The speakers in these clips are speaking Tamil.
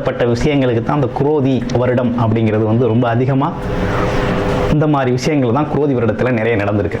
சம்பந்தப்பட்ட விஷயங்களுக்கு தான் அந்த குரோதி வருடம் அப்படிங்கிறது வந்து ரொம்ப அதிகமாக இந்த மாதிரி விஷயங்கள் தான் குரோதி வருடத்தில் நிறைய நடந்திருக்கு.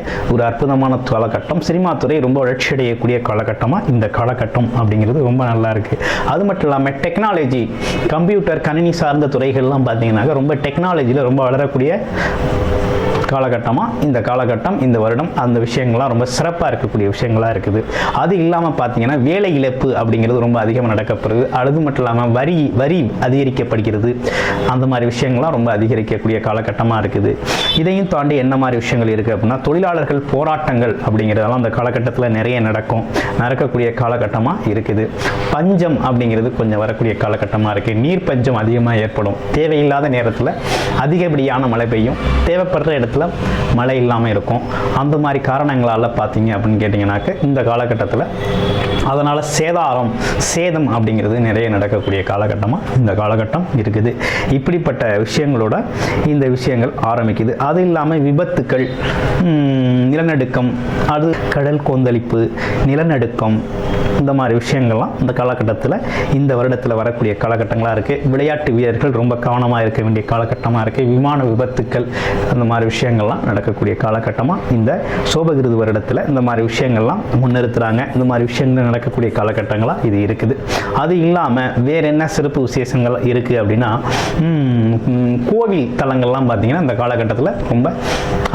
ஒரு அற்புதமான காலகட்டம். சினிமா துறை ரொம்ப வளர்ச்சி அடையக்கூடிய காலகட்டமாக இந்த காலகட்டம் அப்படிங்கிறது ரொம்ப நல்லா இருக்கு. அது மட்டும் இல்லாமல் டெக்னாலஜி கம்ப்யூட்டர் கணினி சார்ந்த துறைகள்லாம் பார்த்தீங்கன்னாக்க ரொம்ப டெக்னாலஜியில் ரொம்ப வளரக்கூடிய காலகட்டமாக இந்த காலகட்டம் இந்த வருடம் அந்த விஷயங்கள்லாம் ரொம்ப சிறப்பாக இருக்கக்கூடிய விஷயங்களாக இருக்குது. அது இல்லாமல் பார்த்தீங்கன்னா வேலை இழப்பு அப்படிங்கிறது ரொம்ப அதிகமாக நடக்கப்படுது. அது மட்டும் இல்லாமல் வரி வரி அதிகரிக்கப்படுகிறது. அந்த மாதிரி விஷயங்கள்லாம் ரொம்ப அதிகரிக்கக்கூடிய காலகட்டமாக இருக்குது. இதையும் தாண்டி என்ன மாதிரி விஷயங்கள் இருக்குது அப்படின்னா தொழிலாளர்கள் போராட்டங்கள் அப்படிங்கிறதெல்லாம் அந்த காலகட்டத்தில் நிறைய நடக்கும். நடக்கக்கூடிய காலகட்டமாக இருக்குது. பஞ்சம் அப்படிங்கிறது கொஞ்சம் வரக்கூடிய காலகட்டமாக இருக்குது நீர் பஞ்சம் அதிகமாக ஏற்படும். தேவையில்லாத நேரத்தில் அதிகப்படியான மழை பெய்யும். தேவைப்படுற இடத்துல மழை இல்லாமல் இருக்கும். அந்த மாதிரி காரணங்களால் பார்த்தீங்க அப்படின்னு கேட்டிங்கனாக்க இந்த காலகட்டத்தில் அதனால் சேதாரம் சேதம் அப்படிங்கிறது நிறைய நடக்கக்கூடிய காலகட்டமாக இந்த காலகட்டம் இருக்குது. இப்படிப்பட்ட விஷயங்களோட இந்த விஷயங்கள் ஆரம்பிக்குது. அது இல்லாமல் விபத்துக்கள் நிலநடுக்கம் அது கடல் கொந்தளிப்பு நிலநடுக்கம் இந்த மாதிரி விஷயங்கள்லாம் இந்த காலகட்டத்தில் இந்த வருடத்தில் வரக்கூடிய காலகட்டங்களாக இருக்குது விளையாட்டு வீரர்கள் ரொம்ப கவனமாக இருக்க வேண்டிய காலகட்டமாக இருக்குது விமான விபத்துக்கள் அந்த மாதிரி விஷயங்கள்லாம் நடக்கக்கூடிய காலகட்டமாக இந்த சோபகிருது வருடத்தில் இந்த மாதிரி விஷயங்கள்லாம் முன்னிறுத்துகிறாங்க இந்த மாதிரி விஷயங்கள் நடக்கக்கூடிய காலகட்டங்களாக இது இருக்குது. அது இல்லாமல் வேற என்ன சிறப்பு விசேஷங்கள் இருக்குது அப்படின்னா கோவில் தலங்கள்லாம் பார்த்தீங்கன்னா இந்த காலகட்டத்தில் ரொம்ப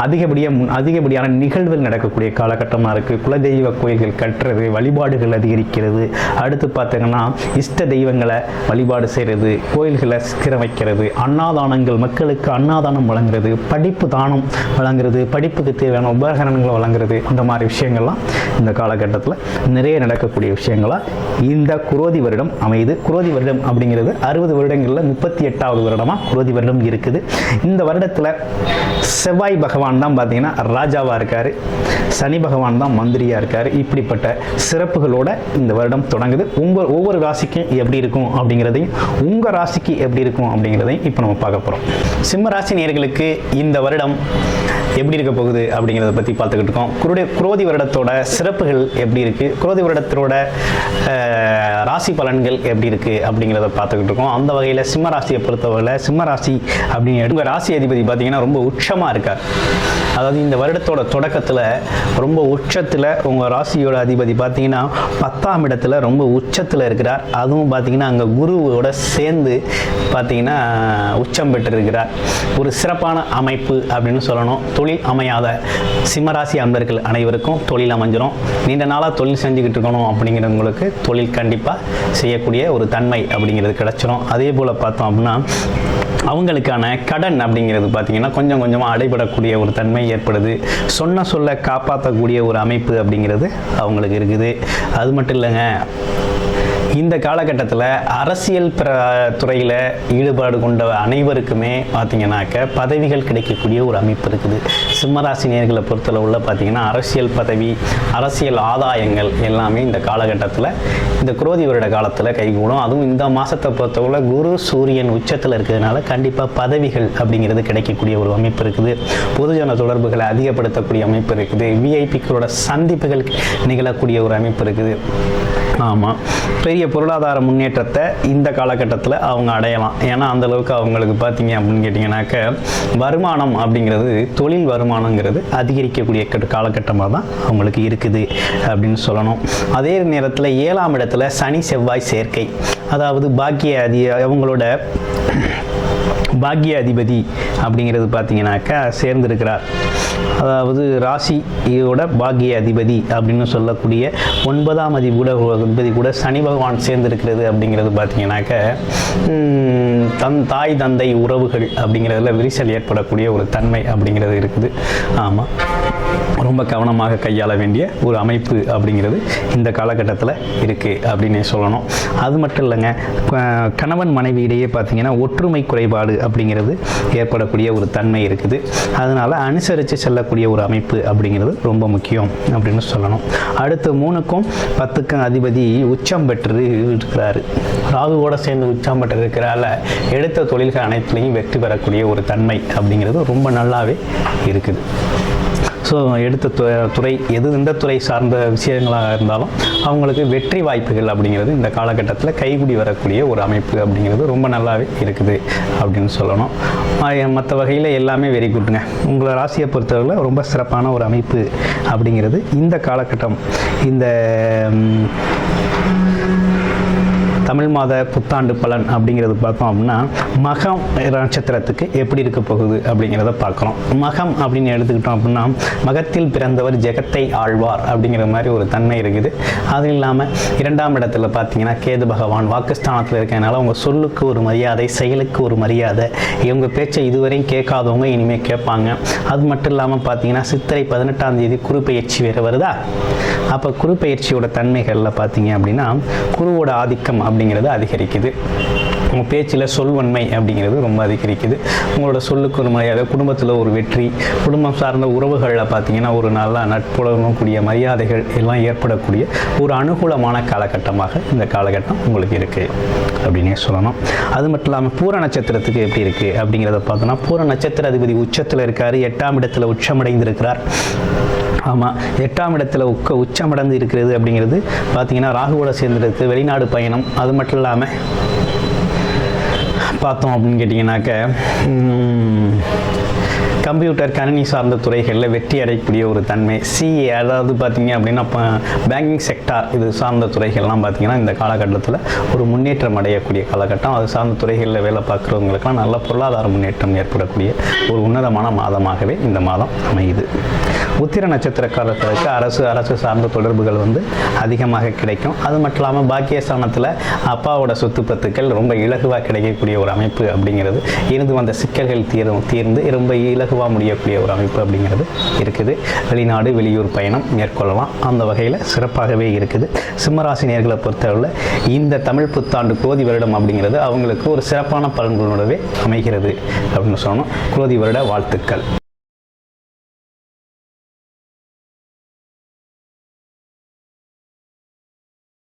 அதிகப்படியாக முன் அதிகப்படியான நிகழ்வுகள் நடக்கக்கூடிய காலகட்டமாக இருக்குது குலதெய்வ கோயில்கள் கட்டுறது வழிபாடுகள் அதிகரிக்கிறது. அடுத்து பார்த்தீங்கன்னா இஷ்ட தெய்வங்களை வழிபாடு செய்கிறது கோயில்களை சீக்கிரம் வைக்கிறது அன்னதானங்கள் மக்களுக்கு அன்னதானம் வழங்குறது படிப்பு தானம் வழங்குறது படிப்புக்கு தேவையான உபகரணங்களை வழங்குறது இந்த மாதிரி விஷயங்கள்லாம் இந்த காலகட்டத்தில் நிறைய நடக்க இருக்கக்கூடிய விஷயங்களாக இந்த குரோதி வருடம் அமையுது. குரோதி வருடம் அப்படிங்கிறது அறுபது வருடங்களில் முப்பத்தி எட்டாவது வருடமாக குரோதி வருடம் இருக்குது. இந்த வருடத்தில் செவ்வாய் பகவான் தான் பார்த்தீங்கன்னா ராஜாவாக இருக்கார். சனி பகவான் தான் மந்திரியாக இருக்கார். இப்படிப்பட்ட சிறப்புகளோட இந்த வருடம் தொடங்குது. உங்கள் ஒவ்வொரு ராசிக்கும் எப்படி இருக்கும் அப்படிங்கிறதையும் உங்கள் ராசிக்கு எப்படி இருக்கும் அப்படிங்கிறதையும் இப்போ நம்ம பார்க்க போகிறோம் சிம்ம ராசி நேர்களுக்கு இந்த வருடம் எப்படி இருக்க போகுது அப்படிங்கிறத பற்றி பார்த்துக்கிட்டு இருக்கோம். குருடைய குரோதி வருடத்தோட சிறப்புகள் எப்படி இருக்குது குரோதி வருடத்தோட அஹ், ராசி பலன்கள் எப்படி இருக்குது அப்படிங்கிறத பார்த்துக்கிட்டு இருக்கோம். அந்த வகையில் சிம்ம ராசியை பொறுத்தவரையில் சிம்ம ராசி அப்படின்னு உங்கள் ராசி அதிபதி பார்த்தீங்கன்னா ரொம்ப உச்சமாக இருக்கார். அதாவது இந்த வருடத்தோட தொடக்கத்தில் ரொம்ப உச்சத்தில் உங்கள் ராசியோட அதிபதி பார்த்தீங்கன்னா பத்தாம் இடத்துல ரொம்ப உச்சத்தில் இருக்கிறார். அதுவும் பார்த்தீங்கன்னா அங்கே குருவோட சேர்ந்து பார்த்தீங்கன்னா உச்சம் பெற்றிருக்கிறார். ஒரு சிறப்பான அமைப்பு அப்படின்னு சொல்லணும். தொழில் அமையாத சிம்மராசி அன்பர்கள் அனைவருக்கும் தொழில் அமைஞ்சிரும். நீண்ட நாளாக தொழில் செஞ்சுக்கிட்டு இருக்கணும். அப்படிங்கிறவங்களுக்கு தொழில் கண்டிப்பாக செய்யக்கூடிய ஒரு தன்மை அப்படிங்கிறது கிடச்சிரும். அதே போல் பார்த்தோம் அப்படின்னா அவங்களுக்கான கடன் அப்படிங்கிறது பார்த்தீங்கன்னா கொஞ்சம் கொஞ்சமாக அடைபடக்கூடிய ஒரு தன்மை ஏற்படுது. சொன்ன சொல்ல காப்பாற்றக்கூடிய ஒரு அமைப்பு அப்படிங்கிறது அவங்களுக்கு இருக்குது. அது மட்டும் இல்லைங்க இந்த காலகட்டத்தில் அரசியல் பிர துறையில் ஈடுபாடு கொண்ட அனைவருக்குமே பார்த்தீங்கன்னாக்க பதவிகள் கிடைக்கக்கூடிய ஒரு அமைப்பு இருக்குது. சிம்மராசி நேர்களை பொறுத்தளவுல பார்த்தீங்கன்னா அரசியல் பதவி அரசியல் ஆதாயங்கள் எல்லாமே இந்த காலகட்டத்தில் இந்த குரோதி வருட காலத்தில் கைகூடும். அதுவும் இந்த மாதத்தை பொறுத்தவரை குரு சூரியன் உச்சத்தில் இருக்கிறதுனால கண்டிப்பாக பதவிகள் அப்படிங்கிறது கிடைக்கக்கூடிய ஒரு அமைப்பு இருக்குது. பொதுஜன தொடர்புகளை அதிகப்படுத்தக்கூடிய அமைப்பு இருக்குது. விஐபிக்களோட சந்திப்புகள் நிகழக்கூடிய ஒரு அமைப்பு இருக்குது. ஆமாம் பெரிய பொருளாதார முன்னேற்றத்தை இந்த காலகட்டத்தில் அவங்க அடையலாம். ஏன்னா அந்தளவுக்கு அவங்களுக்கு பார்த்தீங்க அப்படின்னு கேட்டிங்கனாக்க வருமானம் அப்படிங்கிறது தொழில் வருமானங்கிறது அதிகரிக்கக்கூடிய காலகட்டமாக தான் அவங்களுக்கு இருக்குது அப்படின்னு சொல்லணும். அதே நேரத்தில் ஏழாம் இடத்துல சனி செவ்வாய் சேர்க்கை. அதாவது பாக்கிய அதி அவங்களோட பாக்கிய அதிபதி அப்படிங்கிறது பார்த்தீங்கன்னாக்கா சேர்ந்திருக்கிறார். அதாவது ராசியோட பாக்கிய அதிபதி அப்படின்னு சொல்லக்கூடிய ஒன்பதாம் அதிபதி கூட அதிபதி கூட சனி பகவான் சேர்ந்திருக்கிறது அப்படிங்கிறது பார்த்தீங்கன்னாக்க தன் தாய் தந்தை உறவுகள் அப்படிங்கிறதுல விரிசல் ஏற்படக்கூடிய ஒரு தன்மை அப்படிங்கிறது இருக்குது. ஆமாம் ரொம்ப கவனமாக கையாள வேண்டிய ஒரு அமைப்பு அப்படிங்கிறது இந்த காலகட்டத்தில் இருக்குது அப்படின்னே சொல்லணும். அது மட்டும் இல்லைங்க கணவன் மனைவி இடையே பார்த்தீங்கன்னா ஒற்றுமை குறைபாடு அப்படிங்கிறது ஏற்படக்கூடிய ஒரு தன்மை இருக்குது. அதனால் அனுசரித்து செல்லக்கூடிய ஒரு அமைப்பு அப்படிங்கிறது ரொம்ப முக்கியம் அப்படின்னு சொல்லணும். அடுத்து மூணுக்கும் பத்துக்கும் அதிபதி உச்சம் பெற்று இருக்கிறாரு. ராகுவோட சேர்ந்து உச்சம் பெற்று இருக்கிறால எடுத்த தொழில்கள் அனைத்துலேயும் வெற்றி பெறக்கூடிய ஒரு தன்மை அப்படிங்கிறது ரொம்ப நல்லாவே இருக்குது. ஸோ எடுத்த து- துறை எது எந்த துறை சார்ந்த விஷயங்களாக இருந்தாலும் அவங்களுக்கு வெற்றி வாய்ப்புகள் அப்படிங்கிறது இந்த காலகட்டத்தில் கைகூடி வரக்கூடிய ஒரு அமைப்பு அப்படிங்கிறது ரொம்ப நல்லாவே இருக்குது அப்படின்னு சொல்லணும். மற்ற வகையில் எல்லாமே வெரி குட்டுங்க உங்களை ராசியை பொறுத்தவரையில் ரொம்ப சிறப்பான ஒரு அமைப்பு அப்படிங்கிறது இந்த காலகட்டம். இந்த தமிழ் மாத புத்தாண்டு பலன் அப்படிங்கிறது பார்த்தோம் அப்படின்னா மகம் நட்சத்திரத்துக்கு எப்படி இருக்க போகுது அப்படிங்கிறத பார்க்குறோம். மகம் அப்படின்னு எடுத்துக்கிட்டோம் அப்படின்னா மகத்தில் பிறந்தவர் ஜெகத்தை ஆழ்வார் அப்படிங்கிற மாதிரி ஒரு தன்மை இருக்குது. அது இல்லாமல் இரண்டாம் இடத்துல பார்த்தீங்கன்னா கேது பகவான் வாக்குஸ்தானத்தில் இருக்கிறதுனால உங்கள் சொல்லுக்கு ஒரு மரியாதை செயலுக்கு ஒரு மரியாதை இவங்க பேச்சை இதுவரையும் கேட்காதவங்க இனிமேல் கேட்பாங்க. அது மட்டும் இல்லாமல் பார்த்தீங்கன்னா சித்திரை பதினெட்டாம் தேதி குரு பயிற்சி வேறு வருதா? அப்போ குரு பயிற்சியோட தன்மைகளில் பார்த்தீங்க அப்படின்னா குருவோட ஆதிக்கம் அப்படி அப்படிங்கிறது அதிகரிக்குது. உங்கள் பேச்சில் சொல்வன்மை அப்படிங்கிறது ரொம்ப அதிகரிக்குது. உங்களோட சொல்லுக்கு ஒரு மரியாதை குடும்பத்தில் ஒரு வெற்றி குடும்பம் சார்ந்த உறவுகளில் பார்த்தீங்கன்னா ஒரு நல்ல நட்புணரக்கூடிய மரியாதைகள் எல்லாம் ஏற்படக்கூடிய ஒரு அனுகூலமான காலகட்டமாக இந்த காலகட்டம் உங்களுக்கு இருக்குது அப்படின்னே சொல்லணும். அது மட்டும் இல்லாமல் பூர நட்சத்திரத்துக்கு எப்படி இருக்குது அப்படிங்கிறத பார்த்தோன்னா பூர நட்சத்திர அதிபதி உச்சத்தில் இருக்கார் எட்டாம் இடத்துல உச்சமடைந்திருக்கிறார் ஆமாம் எட்டாம் இடத்துல உக்க உச்சமடைந்து இருக்கிறது அப்படிங்கிறது பார்த்தீங்கன்னா ராகுவோட சேர்ந்துருக்கு வெளிநாடு பயணம். அது மட்டும் இல்லாமல் பார்த்தோம் அப்படின்னு கேட்டிங்கனாக்க கம்ப்யூட்டர் கணினி சார்ந்த துறைகளில் வெற்றி அடையக்கூடிய ஒரு தன்மை. சிஏ அதாவது பார்த்தீங்க அப்படின்னா இப்போ பேங்கிங் செக்டார் இது சார்ந்த துறைகள்லாம் பார்த்தீங்கன்னா இந்த காலகட்டத்தில் ஒரு முன்னேற்றம் அடையக்கூடிய காலகட்டம். அது சார்ந்த துறைகளில் வேலை பார்க்குறவங்களுக்குலாம் நல்ல பொருளாதார முன்னேற்றம் ஏற்படக்கூடிய ஒரு உன்னதமான மாதமாகவே இந்த மாதம் அமையுது. உத்திர நட்சத்திரக்காரர்களுக்கு அரசு அரசு சார்ந்த தொடர்புகள் வந்து அதிகமாக கிடைக்கும். அது மட்டும் இல்லாமல் பாக்கியஸ்தானத்தில் அப்பாவோட சொத்து பத்துக்கள் ரொம்ப இலகுவாக கிடைக்கக்கூடிய ஒரு அமைப்பு அப்படிங்கிறது இருந்து வந்த சிக்கல்கள் தீரும் தீர்ந்து ரொம்ப இலகுவாக முடியக்கூடிய ஒரு அமைப்பு அப்படிங்கிறது இருக்குது. வெளிநாடு வெளியூர் பயணம் மேற்கொள்ளலாம். அந்த வகையில் சிறப்பாகவே இருக்குது. சிம்மராசினியர்களை பொறுத்தளவில் இந்த தமிழ் புத்தாண்டு கோதி வருடம் அப்படிங்கிறது அவங்களுக்கு ஒரு சிறப்பான பலன்களோடவே அமைகிறது அப்படின்னு சொன்னோம் கோதி வருட வாழ்த்துக்கள்.